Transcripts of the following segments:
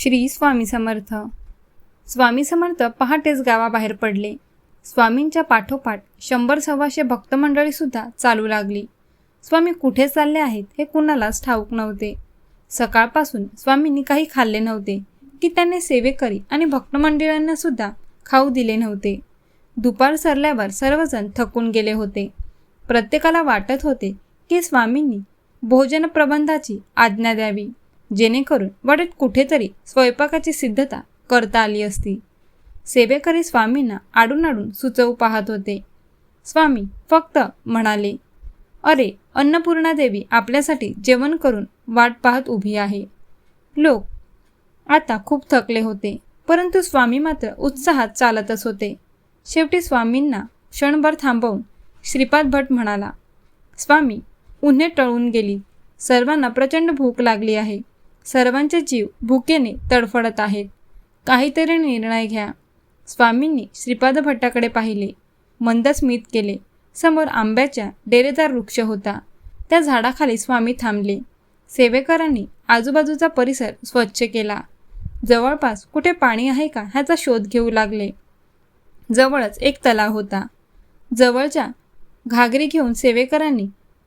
श्री स्वामी समर्थ. स्वामी समर्थ पहाटेच गावाबाहेर पडले. स्वामींच्या पाठोपाठ शंभर सव्वाशे भक्तमंडळीसुद्धा चालू लागली. स्वामी कुठे चालले आहेत हे कुणालाच ठाऊक नव्हते. सकाळपासून स्वामींनी काही खाल्ले नव्हते की त्यांनी सेवेकरी आणि भक्तमंडळांना सुद्धा खाऊ दिले नव्हते. दुपार सरल्यावर सर्वजण थकून गेले होते. प्रत्येकाला वाटत होते की स्वामींनी भोजन प्रबंधाची आज्ञा द्यावी. जेणेकरून वाटेत कुठेतरी स्वयंपाकाची सिद्धता करता आली असती. सेवेकरी स्वामींना आडून आडून सुचवू पाहत होते. स्वामी फक्त म्हणाले अरे अन्नपूर्णा देवी आपल्यासाठी जेवण करून वाट पाहत उभी आहे. लोक आता खूप थकले होते परंतु स्वामी मात्र उत्साहात चालतच होते. शेवटी स्वामींना क्षणभर थांबवून श्रीपाद भट म्हणाला स्वामी उन्हे टळून गेली. सर्वांना प्रचंड भूक लागली आहे. सर्वांचे जीव भुकेने तडफडत आहेत. काहीतरी निर्णय घ्या. स्वामींनी श्रीपाद भट्टाकडे पाहिले. मंद स्मित केले. समोर आंब्याच्या डेरेदार वृक्ष होता. त्या झाडाखाली स्वामी थांबले. सेवेकरांनी आजूबाजूचा परिसर स्वच्छ केला. जवळपास कुठे पाणी आहे का ह्याचा शोध घेऊ लागले. जवळच एक तलाव होता. जवळच्या घागरी घेऊन सेवेकरांनी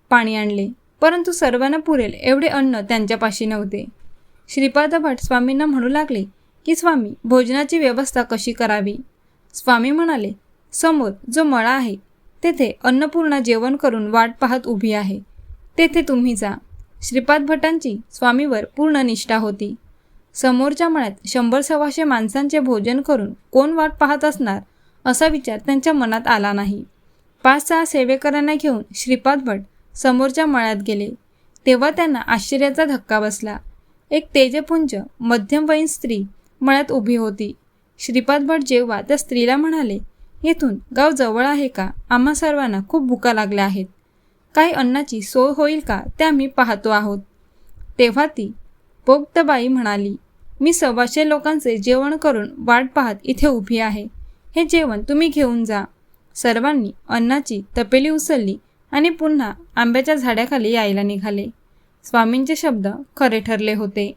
पाणी आणले. परंतु सर्वांना पुरेल एवढे अन्न त्यांच्यापाशी नव्हते. श्रीपाद भट स्वामींना म्हणू लागले की स्वामी भोजनाची व्यवस्था कशी करावी? स्वामी म्हणाले समोर जो मळा आहे तेथे अन्नपूर्णा जेवण करून वाट पाहत उभी आहे. तेथे तुम्ही जा. श्रीपाद भटांची स्वामीवर पूर्ण निष्ठा होती. समोरच्या मळ्यात शंभर सव्वाशे माणसांचे भोजन करून कोण वाट पाहत असणार असा विचार त्यांच्या मनात आला नाही. पाच सहा सेवेकरांना घेऊन श्रीपाद भट समोरच्या मळ्यात गेले. तेव्हा त्यांना आश्चर्याचा धक्का बसला. एक तेजपुंज मध्यमवयीन स्त्री मळ्यात उभी होती. श्रीपाद भट जेव्हा त्या स्त्रीला म्हणाले येथून गाव जवळ आहे का? आम्हा सर्वांना खूप भुका लागल्या आहेत. काही अन्नाची सोय होईल का? ते आम्ही पाहतो आहोत. तेव्हा ती पोक्तबाई म्हणाली मी सव्वाशे लोकांचे जेवण करून वाट पाहत इथे उभी आहे. हे जेवण तुम्ही घेऊन जा. सर्वांनी अन्नाची तपेली उचलली आणि पुन्हा आंब्याच्या झाडाखाली यायला निघाले. स्वामींचे शब्द खरे ठरले होते.